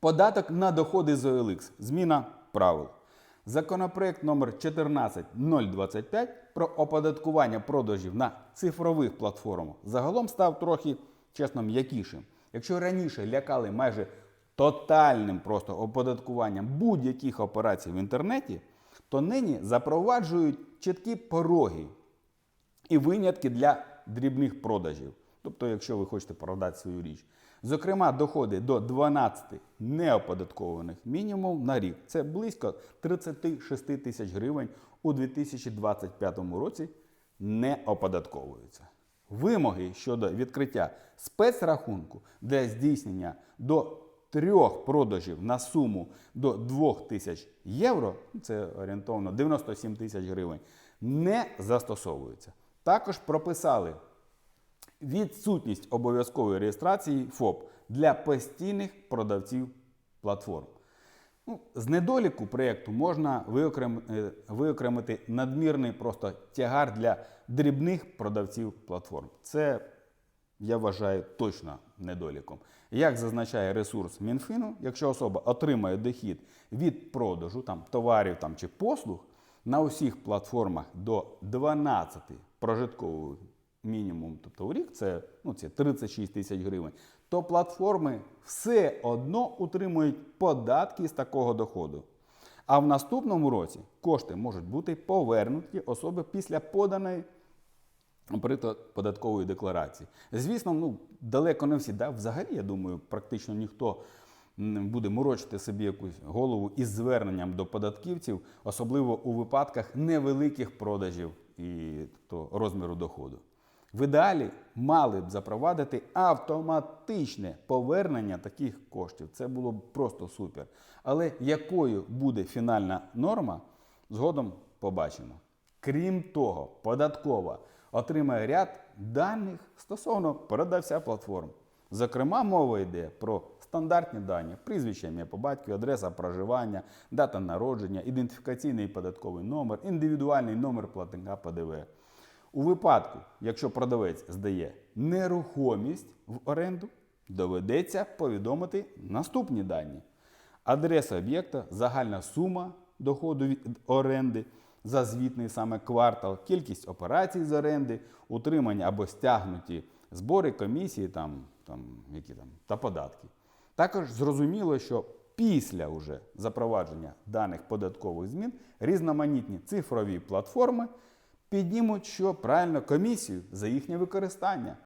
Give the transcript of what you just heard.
Податок на доходи з OLX. Зміна правил. Законопроект номер 14025 про оподаткування продажів на цифрових платформах загалом став трохи, чесно, м'якішим. Якщо раніше лякали майже тотальним просто оподаткуванням будь-яких операцій в інтернеті, то нині запроваджують чіткі пороги і винятки для дрібних продажів. Тобто, якщо ви хочете продати свою річ. Зокрема, доходи до 12 неоподаткованих мінімум на рік. Це близько 36 тисяч гривень у 2025 році не оподатковуються. Вимоги щодо відкриття спецрахунку для здійснення до трьох продажів на суму до 2 тисяч євро, це орієнтовно 97 тисяч гривень, не застосовуються. Також прописали відсутність обов'язкової реєстрації ФОП для постійних продавців платформ. Ну, з недоліку проєкту можна е, виокремити надмірний просто тягар для дрібних продавців платформ. Це, я вважаю, точно недоліком. Як зазначає ресурс Мінфіну, якщо особа отримає дохід від продажу там, товарів там, чи послуг на усіх платформах до 12 прожиткових мінімум, тобто у рік це, ну, це 36 тисяч гривень, то платформи все одно утримують податки з такого доходу. А в наступному році кошти можуть бути повернуті особи після поданої наприклад, податкової декларації. Звісно, ну далеко не всі. Да? Взагалі, я думаю, практично ніхто м, буде морочити собі якусь голову із зверненням до податківців, особливо у випадках невеликих продажів і то, розміру доходу. В ідеалі мали б запровадити автоматичне повернення таких коштів. Це було б просто супер. Але якою буде фінальна норма, згодом побачимо. Крім того, податкова отримає ряд даних стосовно продавця платформ. Зокрема, мова йде про стандартні дані: прізвище, ім'я по батькові, адреса проживання, дата народження, ідентифікаційний податковий номер, індивідуальний номер платника ПДВ. У випадку, якщо продавець здає нерухомість в оренду, доведеться повідомити наступні дані: адреса об'єкта, загальна сума доходу від оренди за звітний саме квартал, кількість операцій з оренди, утримання або стягнуті збори, комісії там, там, які там, та податки. Також зрозуміло, що після уже запровадження даних податкових змін різноманітні цифрові платформи піднімуть що правильно комісію за їхнє використання.